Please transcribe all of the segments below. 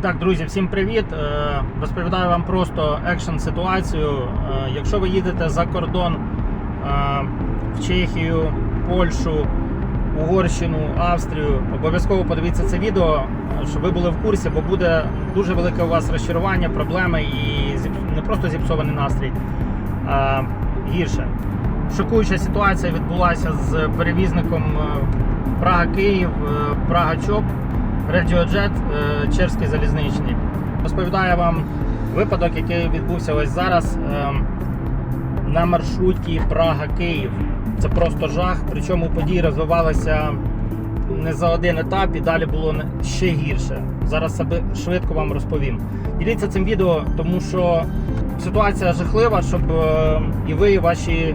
Так, друзі, всім привіт. Е, Розповідаю вам просто екшн ситуацію. Е, Якщо ви їдете за кордон е, в Чехію, Польщу, Угорщину, Австрію, обов'язково подивіться це відео, щоб ви були в курсі, бо буде дуже велике у вас розчарування, проблеми і не просто зіпсований настрій, а гірше. Шокуюча ситуація відбулася з перевізником Прага-Київ, Прага-Чоп. Regiojet, е, Черський залізничний. Розповідаю вам випадок, який відбувся ось зараз е, на маршруті Прага-Київ. Це просто жах. Причому події розвивалися не за один етап і далі було ще гірше. Зараз швидко вам розповім. Діліться цим відео, тому що ситуація жахлива, щоб е, і ви, і ваші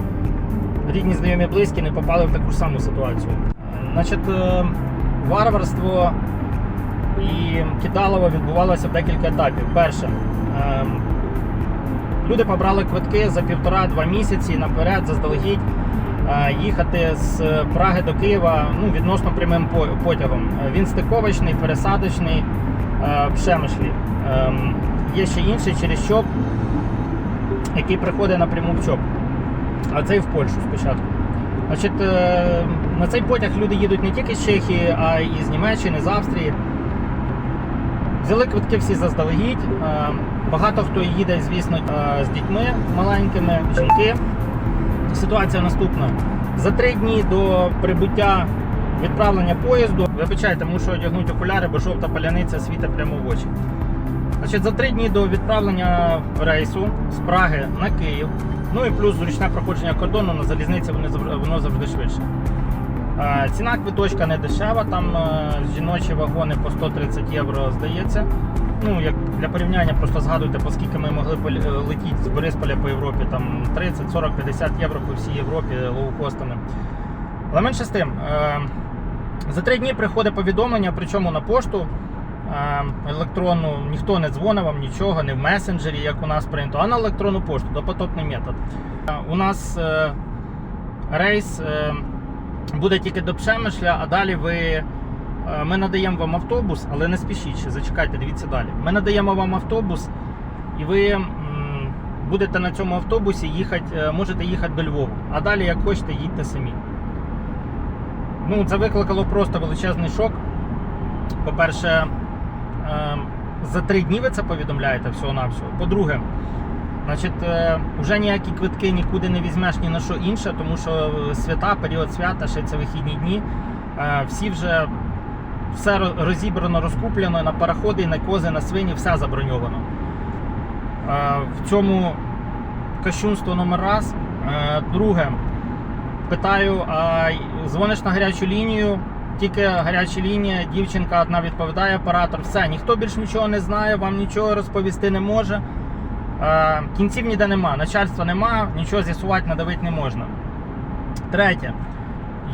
рідні, знайомі, близькі не попали в таку ж саму ситуацію. Значить, варварство і кидалово відбувалося декілька етапів. Перше, ем, люди побрали квитки за півтора-два місяці наперед, заздалегідь е, їхати з Праги до Києва ну, відносно прямим потягом. Він стиковочний, пересадочний е, в Шемишлі. Ем, Є ще інший через ЧОП, який приходить напряму в ЧОП. А цей в Польщу спочатку. Значить, е, на цей потяг люди їдуть не тільки з Чехії, а й з Німеччини, з Австрії. Взяли квитки всі заздалегідь. Е, Багато хто їде, звісно, е, з дітьми маленькими, жінки. Ситуація наступна. За три дні до прибуття відправлення поїзду, вибачайте, мушу одягнути окуляри, бо жовта паляниця світить прямо в очі. Значить, за три дні до відправлення рейсу з Праги на Київ, ну і плюс зручне проходження кордону на залізниці воно завжди швидше. Е, Ціна квиточка не дешева, там е, жіночі вагони по 130 євро здається. Ну, як для порівняння, просто згадуйте, по скільки ми могли е, летіти з Борисполя по Європі, там 30, 40, 50 євро по всій Європі лоукостами. Але менше з тим, е, за три дні приходить повідомлення, причому на пошту е, електронну, ніхто не дзвонив вам нічого, не в месенджері, як у нас прийнято, а на електронну пошту, допотопний метод. Е, У нас е, рейс. Буде тільки до Пшемишля, а далі ви. е, Ми надаємо вам автобус, але не спішіть, ще, зачекайте, дивіться далі. Ми надаємо вам автобус, і ви будете на цьому автобусі їхати, е, можете їхати до Львова. А далі, як хочете, їдьте самі. Ну, це викликало просто величезний шок. По-перше, е, за три дні ви це повідомляєте всього-навсього. По-друге, Значить, е, вже ніякі квитки нікуди не візьмеш ні на що інше, тому що свята, період свята, ще це вихідні дні. е, Всі вже все розібрано, розкуплено на пароходи, на кози, на свині, все заброньовано. Е, В цьому кощунство номер раз. Е, Друге, питаю, а дзвониш на гарячу лінію, тільки гаряча лінія, дівчинка одна відповідає, оператор, все, ніхто більш нічого не знає, вам нічого розповісти не може. Е, Кінців ніде нема, начальства нема, нічого з'ясувати, надавити не можна. Третє.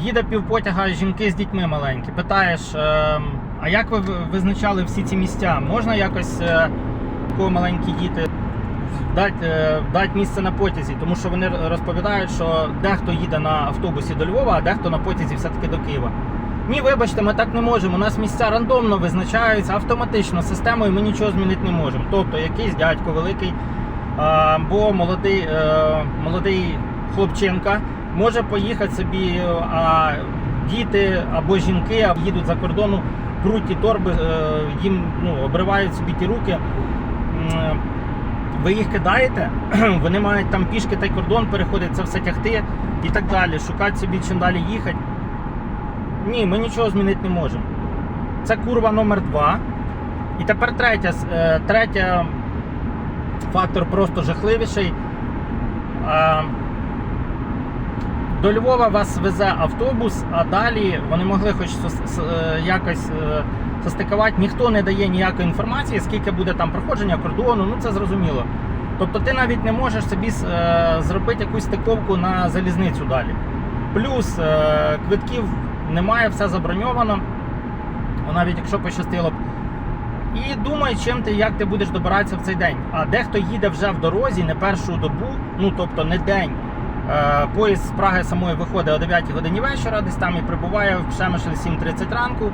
Їде півпотяга жінки з дітьми маленькі. Питаєш, е, а як ви визначали всі ці місця? Можна якось е, кого маленькі діти дати, дати місце на потязі? Тому що вони розповідають, що дехто їде на автобусі до Львова, а дехто на потязі все-таки до Києва. Ні, вибачте, ми так не можемо. У нас місця рандомно визначаються автоматично системою. Ми нічого змінити не можемо. Тобто якийсь дядько великий або молодий, е, молодий хлопчинка може поїхати собі, а діти або жінки їдуть за кордону, пруть ті торби, е, їм ну, обривають собі ті руки. Ви їх кидаєте, вони мають там пішки той кордон переходити, це все тягти і так далі. Шукати собі чим далі їхати. Ні, ми нічого змінити не можемо. Це курва номер два. І тепер третя, е, третя фактор просто жахливіший. До Львова вас везе автобус, а далі вони могли хоч е, якось е, состикувати. Ніхто не дає ніякої інформації, скільки буде там проходження кордону, ну це зрозуміло. Тобто ти навіть не можеш собі е, зробити якусь стиковку на залізницю далі. Плюс квитків немає, все заброньовано. Навіть якщо пощастило б. І думай, чим ти, як ти будеш добиратися в цей день. А дехто їде вже в дорозі не першу добу, ну тобто не день. Е, Поїзд з Праги самої виходить о 9 годині вечора, десь там і прибуває в Пшемишль 7.30 ранку.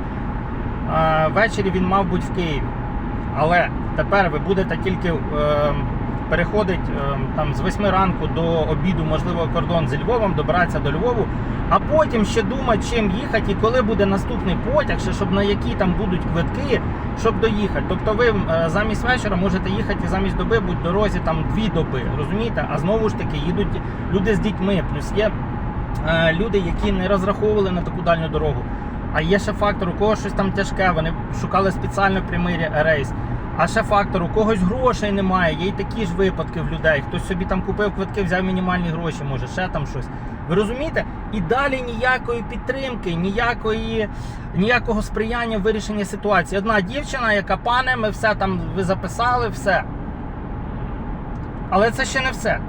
Е, Ввечері він мав бути в Києві. Але тепер ви будете тільки е, переходити е, там з 8 ранку до обіду, можливо, кордон зі Львовом, добиратися до Львову, а потім ще думати, чим їхати і коли буде наступний потяг, ще щоб на які там будуть квитки, щоб доїхати. Тобто ви е, замість вечора можете їхати замість доби будь дорозі там дві доби, розумієте? А знову ж таки їдуть люди з дітьми. Плюс є е, люди, які не розраховували на таку дальню дорогу. А є ще фактор, у когось щось там тяжке, вони шукали спеціально прямий рейс. А ще фактор, у когось грошей немає, є й такі ж випадки в людей. Хтось собі там купив квитки, взяв мінімальні гроші, може, ще там щось. Ви розумієте? І далі ніякої підтримки, ніякої, ніякого сприяння в вирішенні ситуації. Одна дівчина, яка пане, ми все там ви записали, все. Але це ще не все.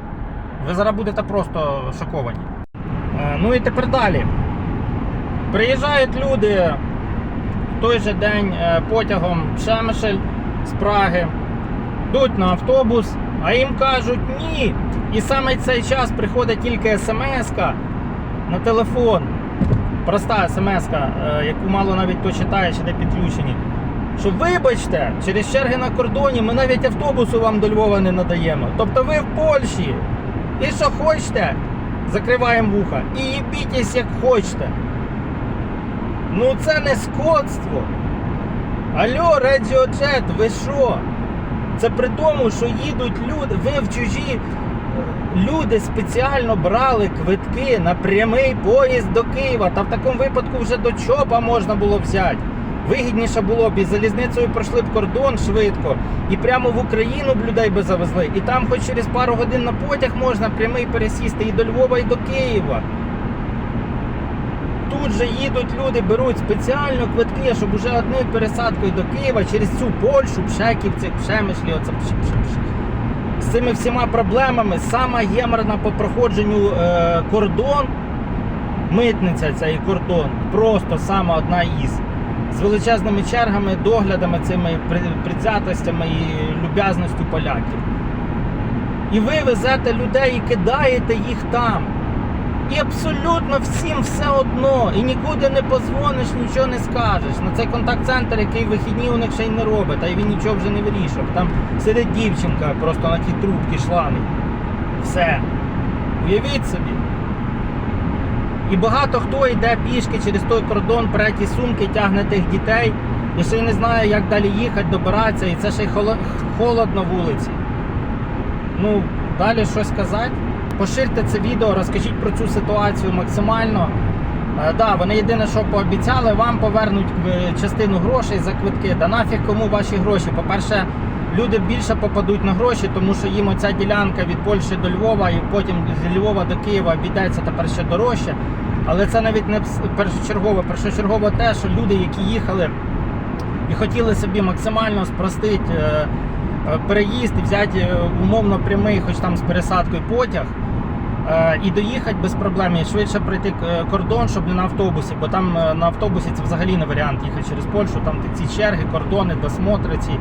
Ви зараз будете просто шоковані. Е, Ну і тепер далі. Приїжджають люди в той же день е, потягом Шемешель з Праги, йдуть на автобус, а їм кажуть ні. І саме цей час приходить тільки смс на телефон. Проста смс, яку мало навіть хто читає, чи де підключені. Що вибачте, через черги на кордоні ми навіть автобусу вам до Львова не надаємо. Тобто ви в Польщі. І що хочете, закриваємо вуха. І їбітесь як хочете. Ну це не скотство. Алло, Реджіоджет, ви що? Це при тому, що їдуть люди, ви в чужі. Люди спеціально брали квитки на прямий поїзд до Києва. Та в такому випадку вже до ЧОПа можна було взяти. Вигідніше було б і залізницею пройшли б кордон швидко, і прямо в Україну б людей би завезли. І там, хоч через пару годин на потяг можна прямий пересісти і до Львова, і до Києва. Тут же їдуть люди, беруть спеціально квитки, щоб уже одною пересадкою до Києва через цю Польщу, Пшеківці, Пшемишлі, оце пш, з цими всіма проблемами. Сама геморна по проходженню е, кордон, митниця цей кордон, просто сама одна із. З величезними чергами, доглядами, цими при- прицятостями і люб'язністю поляків. І ви везете людей і кидаєте їх там. І абсолютно всім все одно. І нікуди не позвониш, нічого не скажеш. На цей контакт-центр, який вихідні у них ще й не робить, а й він нічого вже не вирішує. Там сидить дівчинка просто на тій трубці шланги. Все. Уявіть собі. І багато хто йде пішки через той кордон, бере ті сумки, тягне тих дітей. І ще й не знає, як далі їхати, добиратися. І це ще й холо- холодно вулиці. Ну, далі щось сказати. Поширте це відео, розкажіть про цю ситуацію максимально. Е, да, вони єдине, що пообіцяли, вам повернуть е, частину грошей за квитки. Да нафіг кому ваші гроші. По-перше, люди більше попадуть на гроші, тому що їм оця ділянка від Польщі до Львова і потім з Львова до Києва обійдеться тепер ще дорожче. Але це навіть не першочергово. Першочергово те, що люди, які їхали і хотіли собі максимально спростити е, переїзд і взяти умовно прямий, хоч там з пересадкою потяг. Е, І доїхати без проблем, і швидше пройти е, кордон, щоб не на автобусі, бо там е, на автобусі це взагалі не варіант їхати через Польщу, там ці черги, кордони, досмотри ці.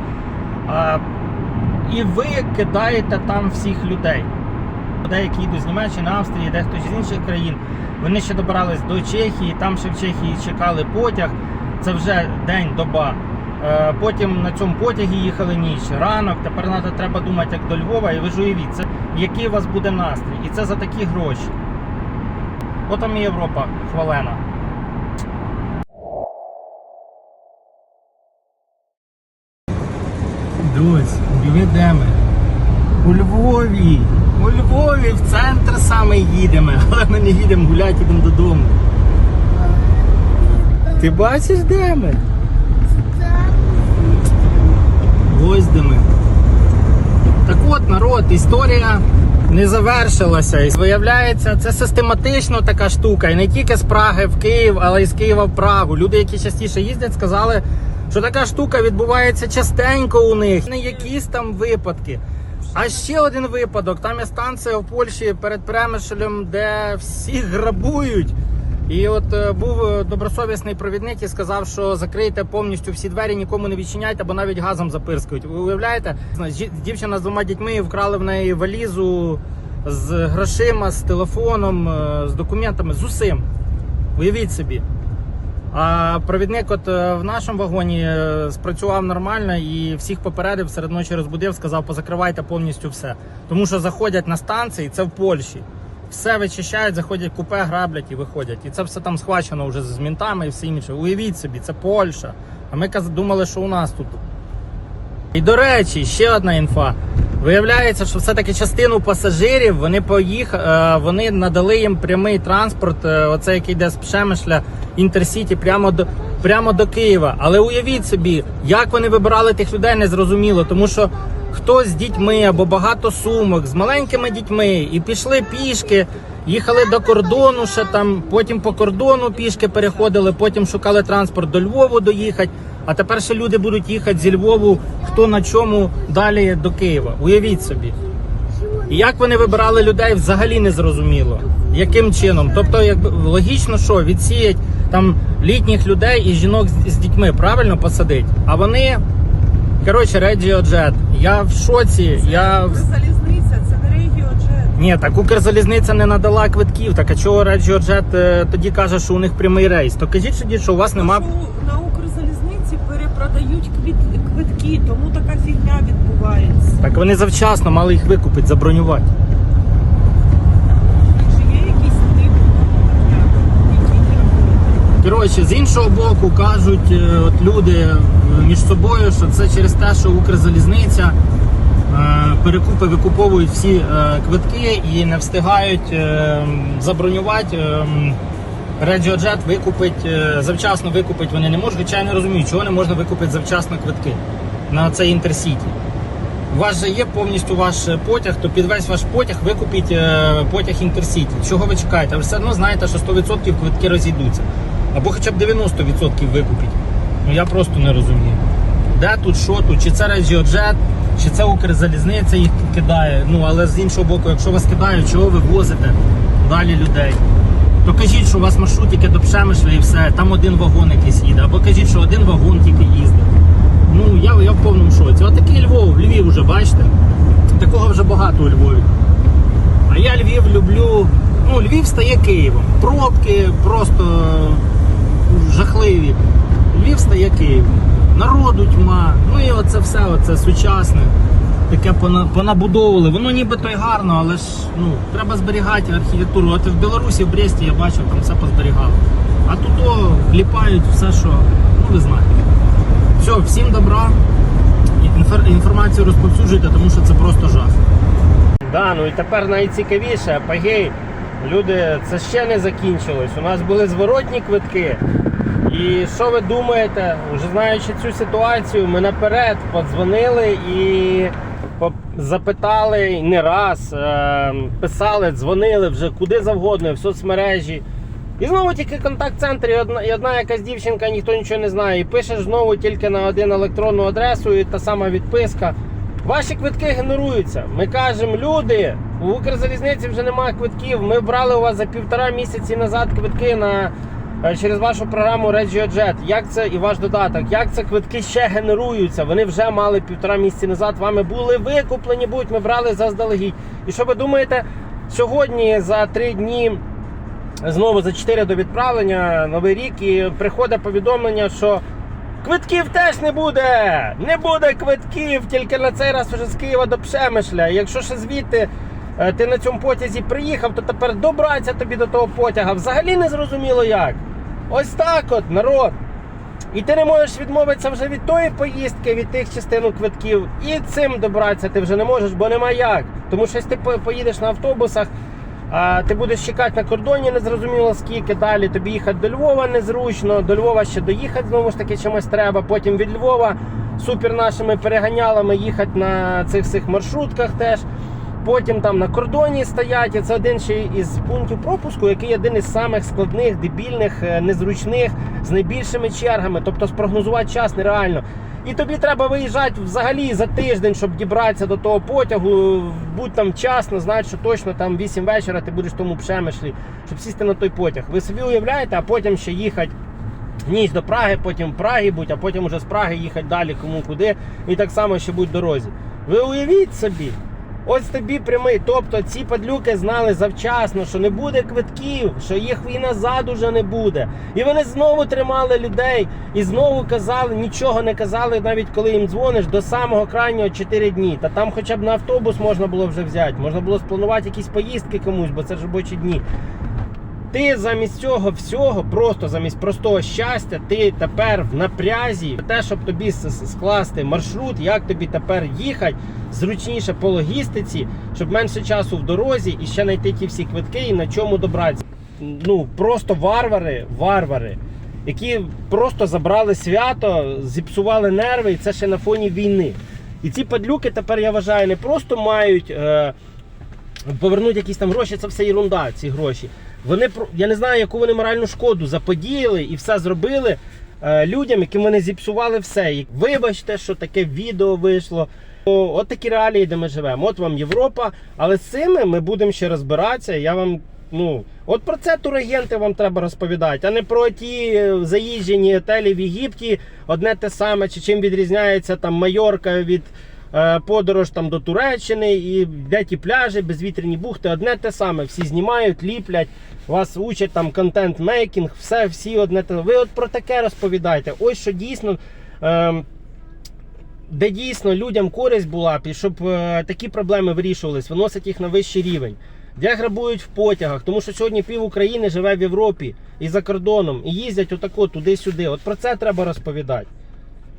І ви кидаєте там всіх людей. Людей, які йдуть з Німеччини, Австрії, дехто з інших країн. Вони ще добирались до Чехії, там ще в Чехії чекали потяг. Це вже день, доба. Е, Потім на цьому потягі їхали ніч, ранок. Тепер треба, думати як до Львова, і ви ж уявіть, який у вас буде настрій. І це за такі гроші. От там і Європа хвалена. Друзі, де ми? У Львові. У Львові в центр саме їдемо, але ми не їдемо гуляти, йдемо додому. Ти бачиш, де ми? Ось де ми. Так от, народ, історія не завершилася. І виявляється, це систематично така штука. І не тільки з Праги в Київ, але й з Києва в Прагу. Люди, які частіше їздять, сказали, що така штука відбувається частенько у них. Не якісь там випадки. А ще один випадок. Там є станція в Польщі перед Премишелем, де всіх грабують. І от е, був е, добросовісний провідник і сказав, що закрийте повністю всі двері, нікому не відчиняйте, бо навіть газом запирскують. Ви уявляєте? Дівчина з двома дітьми вкрали в неї валізу з грошима, з телефоном, е, з документами, з усім. Уявіть собі. А провідник, от в нашому вагоні спрацював нормально і всіх попередив, серед ночі розбудив, сказав, позакривайте повністю все. Тому що заходять на станції, це в Польщі. Все вичищають, заходять купе, граблять і виходять. І це все там схвачено вже з мінтами і все інше. Уявіть собі, це Польща. А ми думали, що у нас тут. І до речі, ще одна інфа. Виявляється, що все-таки частину пасажирів вони поїхали, вони надали їм прямий транспорт, е, оце який йде з Пшемишля, Інтерсіті, прямо до прямо до Києва. Але уявіть собі, як вони вибирали тих людей, не зрозуміло, тому що хтось з дітьми або багато сумок з маленькими дітьми і пішли пішки. Їхали до кордону, ще там, потім по кордону пішки переходили, потім шукали транспорт до Львову доїхати. А тепер ще люди будуть їхати зі Львову, хто на чому далі до Києва. Уявіть собі. І як вони вибирали людей, взагалі не зрозуміло. Яким чином? Тобто, якби логічно, що відсіять там літніх людей і жінок з, з дітьми правильно посадить. А вони, коротше, RegioJet. Я в шоці. Я в- Залізниця, це не регіоджет. ні, так Укрзалізниця не надала квитків. Так а чого RegioJet е, тоді каже, що у них прямий рейс? То кажіть тоді, що у вас нема. Що на Укрзалізниці перепродають квитки, тому така фігня відбувається. Так вони завчасно мали їх викупити, забронювати. Коротше, з іншого боку, кажуть е, от люди між собою, що це через те, що Укрзалізниця е, перекупи викуповують всі е, квитки і не встигають е, забронювати. Regiojet викупить завчасно викупить вони не можуть, хоча я не розумію, чого не можна викупити завчасно квитки на цей інтерсіті. У вас же є повністю ваш потяг, то під весь ваш потяг викупіть потяг інтерсіті. Чого ви чекаєте? Ви все одно знаєте, що 100% квитки розійдуться. Або хоча б 90% викупіть. Ну я просто не розумію. Де тут, що тут? Чи це Regiojet, чи це Укрзалізниця їх кидає. Ну але з іншого боку, якщо вас кидають, чого ви возите далі людей? То кажіть, що у вас маршрут тільки до Пшемишля і все, там один вагон якийсь їде, або кажіть, що один вагон тільки їздить. Ну, я, я в повному шоці. Отакий Львов, Львів вже, бачите? Такого вже багато у Львові. А я Львів люблю. Ну, Львів стає Києвом. Пробки просто жахливі. Львів стає Києвом. Народу тьма. Ну і оце все, оце сучасне. Таке понабудовували. Воно нібито й гарно, але ж ну, треба зберігати архітектуру. От в Білорусі, в Бресті я бачив, там все позберігали. А тут о, кліпають все, що ну ви знаєте. Все, всім добра. Інфор- Інформацію розповсюджуйте, тому що це просто жах. Да, ну і тепер найцікавіше, пагей, люди, це ще не закінчилось. У нас були зворотні квитки. І що ви думаєте, вже знаючи цю ситуацію, ми наперед подзвонили і запитали не раз, е, писали, дзвонили вже куди завгодно, в соцмережі. І знову тільки контакт-центр, і одна, і одна якась дівчинка, ніхто нічого не знає. І пишеш знову тільки на один електронну адресу, і та сама відписка. Ваші квитки генеруються. Ми кажемо, люди, у Укрзалізниці вже немає квитків. Ми брали у вас за півтора місяці назад квитки на, через вашу програму RegioJet. Як це і ваш додаток? Як це квитки ще генеруються? Вони вже мали півтора місяці назад. Вами були викуплені, будь ми брали заздалегідь. І що ви думаєте, сьогодні за три дні знову за 4 до відправлення новий рік і приходить повідомлення, що квитків теж не буде. Не буде квитків, тільки на цей раз вже з Києва до Пшемишля. Якщо ще звідти е, ти на цьому потязі приїхав, то тепер добратися тобі до того потяга. Взагалі не зрозуміло як. Ось так от, народ. І ти не можеш відмовитися вже від тої поїздки, від тих частинок квитків. І цим добратися ти вже не можеш, бо нема як. Тому що якщо ти поїдеш на автобусах, а, ти будеш чекати на кордоні, незрозуміло скільки далі. Тобі їхати до Львова незручно. До Львова ще доїхати знову ж таки чимось треба. Потім від Львова супер нашими переганялами їхати на цих всіх маршрутках теж. Потім там на кордоні стоять. І це один ще із пунктів пропуску, який один із самих складних, дебільних, е, незручних, з найбільшими чергами. Тобто спрогнозувати час нереально. І тобі треба виїжджати взагалі за тиждень, щоб дібратися до того потягу. Будь там вчасно, знати, що точно там 8 вечора ти будеш в тому пшемишлі, щоб сісти на той потяг. Ви собі уявляєте, а потім ще їхати ніч до Праги, потім в Прагі будь, а потім уже з Праги їхати далі кому куди. І так само ще будь в дорозі. Ви уявіть собі. Ось тобі прямий. Тобто ці падлюки знали завчасно, що не буде квитків, що їх і назад уже не буде. І вони знову тримали людей і знову казали, нічого не казали, навіть коли їм дзвониш, до самого крайнього 4 дні. Та там хоча б на автобус можна було вже взяти, можна було спланувати якісь поїздки комусь, бо це ж робочі дні. Ти замість цього всього, просто замість простого щастя, ти тепер в напрязі. Те, щоб тобі скласти маршрут, як тобі тепер їхати зручніше по логістиці, щоб менше часу в дорозі і ще знайти ті всі квитки і на чому добратися. Ну просто варвари, варвари, які просто забрали свято, зіпсували нерви, і це ще на фоні війни. І ці падлюки тепер я вважаю не просто мають. Е, повернуть якісь там гроші, це все ерунда, ці гроші. Вони я не знаю, яку вони моральну шкоду заподіяли і все зробили е, людям, яким вони зіпсували все. І вибачте, що таке відео вийшло. О, От такі реалії, де ми живемо. От вам Європа, але з цими ми будемо ще розбиратися. Я вам. Ну, от про це турагенти вам треба розповідати, а не про ті е, заїжджені готелі в Єгипті, одне те саме, чи чим відрізняється там Майорка від подорож там до Туреччини, і де ті пляжі, безвітряні бухти, одне те саме. Всі знімають, ліплять, вас учать там контент-мейкінг, все, всі одне те. Ви от про таке розповідайте. Ось що дійсно. Е, де дійсно людям користь була б, і щоб е, такі проблеми вирішувались, виносить їх на вищий рівень. Де грабують в потягах, тому що сьогодні пів України живе в Європі і за кордоном, і їздять отако туди-сюди. От про це треба розповідати.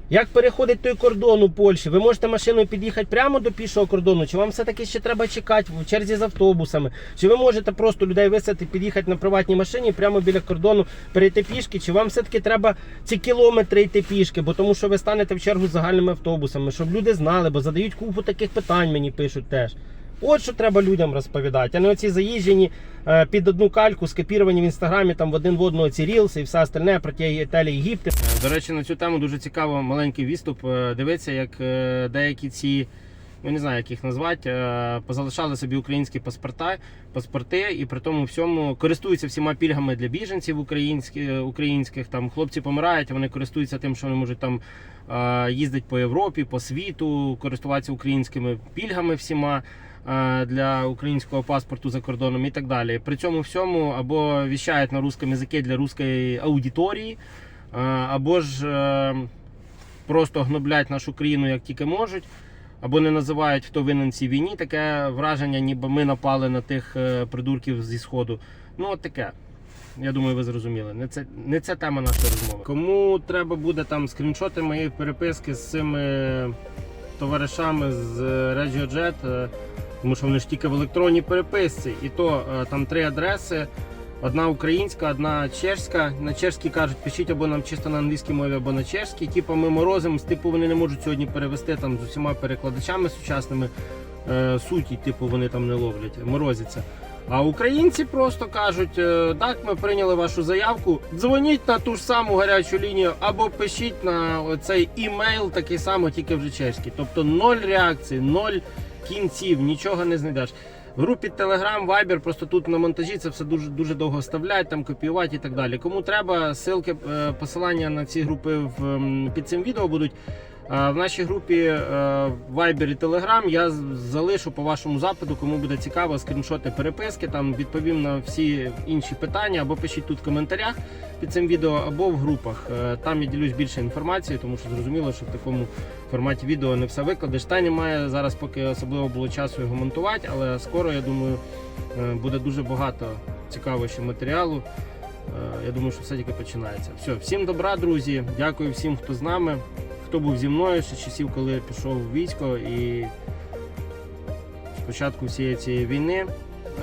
Як переходить той кордон у Польщі? Ви можете машиною під'їхати прямо до пішого кордону, чи вам все-таки ще треба чекати в черзі з автобусами? Чи ви можете просто людей висадити, під'їхати на приватній машині прямо біля кордону, перейти пішки? Чи вам все-таки треба ці кілометри йти пішки? Бо тому що ви станете в чергу з загальними автобусами, щоб люди знали, бо задають купу таких питань, мені пишуть теж. От що треба людям розповідати, а не оці заїжджені е, під одну кальку, скопіровані в інстаграмі там в один в одного ці рілси і все остальне про ті готелі Єгипти. До речі, на цю тему дуже цікаво маленький відступ. Е, Дивиться, як е, деякі ці. Я не знаю, як їх назвати, е, позалишали собі українські паспорта, паспорти, і при тому всьому користуються всіма пільгами для біженців українських, українських. Там хлопці помирають, вони користуються тим, що вони можуть там е, їздити по Європі, по світу, користуватися українськими пільгами всіма е, для українського паспорту за кордоном і так далі. При цьому всьому або віщають на русском язикі для русської аудиторії, е, або ж е, просто гноблять нашу країну як тільки можуть. Або не називають, хто винен цій війні, таке враження, ніби ми напали на тих е, придурків зі сходу. Ну, от таке. Я думаю, ви зрозуміли. Не це, не це тема нашої розмови. Кому треба буде там скріншоти моєї переписки з цими товаришами з е, RegioJet, е, тому що вони ж тільки в електронній переписці, і то е, там три адреси. Одна українська, одна чешська. На чешській кажуть, пишіть або нам чисто на англійській мові, або на чешській. Типу ми морозимо, типу вони не можуть сьогодні перевести там з усіма перекладачами сучасними е, суті, типу вони там не ловлять, морозяться. А українці просто кажуть, е, так, ми прийняли вашу заявку. Дзвоніть на ту ж саму гарячу лінію або пишіть на цей імейл такий самий, тільки вже чешський. Тобто ноль реакцій, ноль кінців, нічого не знайдеш. В групі Telegram, Viber, просто тут на монтажі це все дуже дуже довго вставляють, там копіювати і так далі. Кому треба, ссылки, е, посилання на ці групи в, під цим відео будуть. А В нашій групі е, Viber і Telegram я залишу по вашому запиту, кому буде цікаво, скріншоти переписки, там відповім на всі інші питання, або пишіть тут в коментарях під цим відео, або в групах. Е, Там я ділюсь більше інформацією, тому що зрозуміло, що в такому форматі відео не все викладеш. Та немає зараз, поки особливо було часу його монтувати, але скоро, я думаю, е, буде дуже багато цікавого матеріалу. Е, Я думаю, що все тільки починається. Все, всім добра, друзі. Дякую всім, хто з нами, хто був зі мною ще часів, коли я пішов в військо і спочатку всієї цієї війни.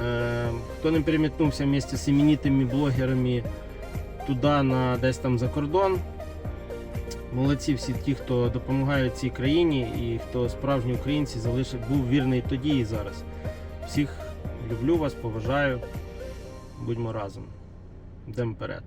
Е, Хто не перемітнувся вместе з іменитими блогерами туди, на десь там за кордон. Молодці всі ті, хто допомагає цій країні і хто справжні українці залишив, був вірний тоді і зараз. Всіх люблю вас, поважаю. Будьмо разом. Йдемо вперед.